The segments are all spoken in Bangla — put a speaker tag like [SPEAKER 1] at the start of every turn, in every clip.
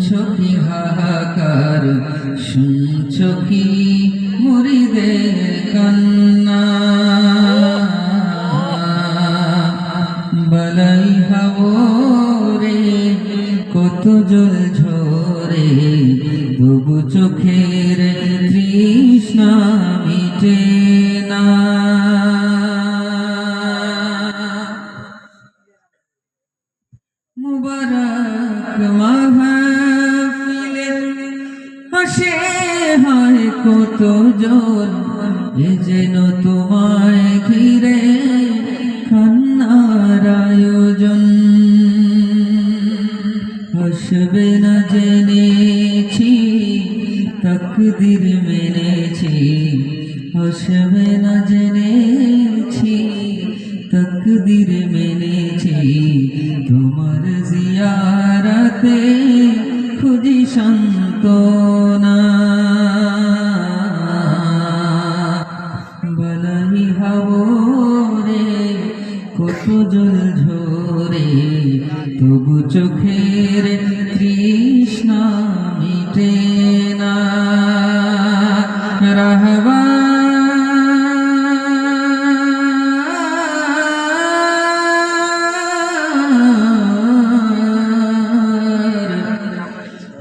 [SPEAKER 1] কি হাহাকার? শুনছ কি মুরিদের কান্না? বালাই হাওরে কত জল ঝরে মুবারক মাহফিলে হাসে হয় কত জন এ যেন তোমায় ঘিরে কান্নার আয়োজন। হাসবে না জেনেছি, তকদির মেনেছি। হাসবে না জেনেছি, তকদির মেনেছি। তোমার কত জল ঝরে তবু চোখের তৃষ্ণা মিটে না। রহবা।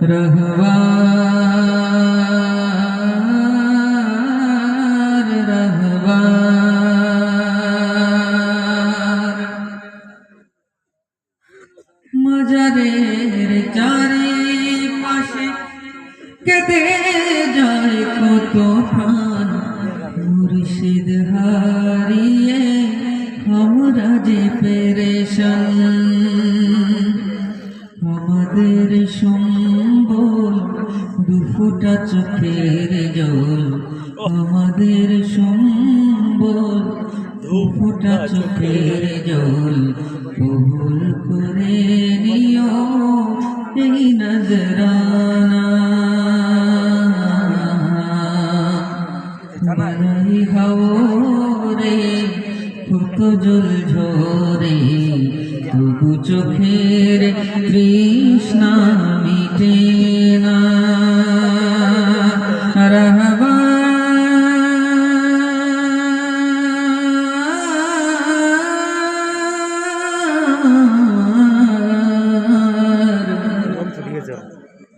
[SPEAKER 1] রহবার মজারের চারি পাশে কেঁদে যায় কত প্রাণ। মুর্শিদ হারিয়ে আমরা যে পেরেশান। আমাদের সম্বল দুফোটা চোখের জল। আমাদের সম্বল দুফোটা চোখের জল। কবুল করে নজরানা বালাই হাওরে কত জল ঝরে তবু চোখের তৃষ্ণা মিটে না। রহবার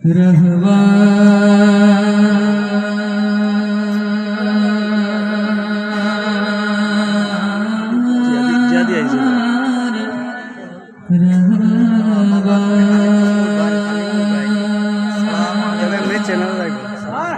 [SPEAKER 2] ரகுவா